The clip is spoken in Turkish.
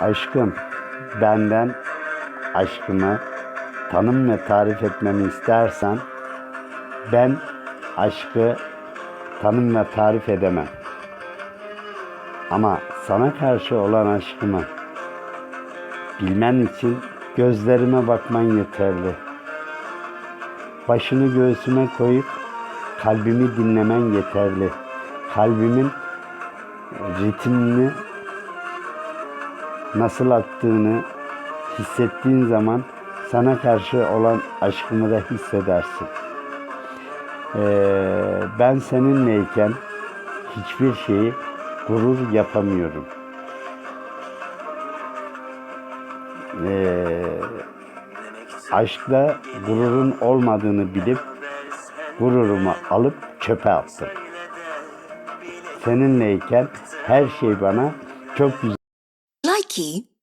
Aşkım, benden aşkımı tanım ve tarif etmemi istersen ben aşkı tanım ve tarif edemem. Ama sana karşı olan aşkımı bilmen için gözlerime bakman yeterli. Başını göğsüme koyup kalbimi dinlemen yeterli. Kalbimin ritmini nasıl attığını hissettiğin zaman sana karşı olan aşkımı da hissedersin. Ee, ben seninleyken hiçbir şeyi gurur yapamıyorum. Ee, aşkta gururun olmadığını bilip gururumu alıp çöpe attım. Seninleyken her şey bana çok güzel Nike.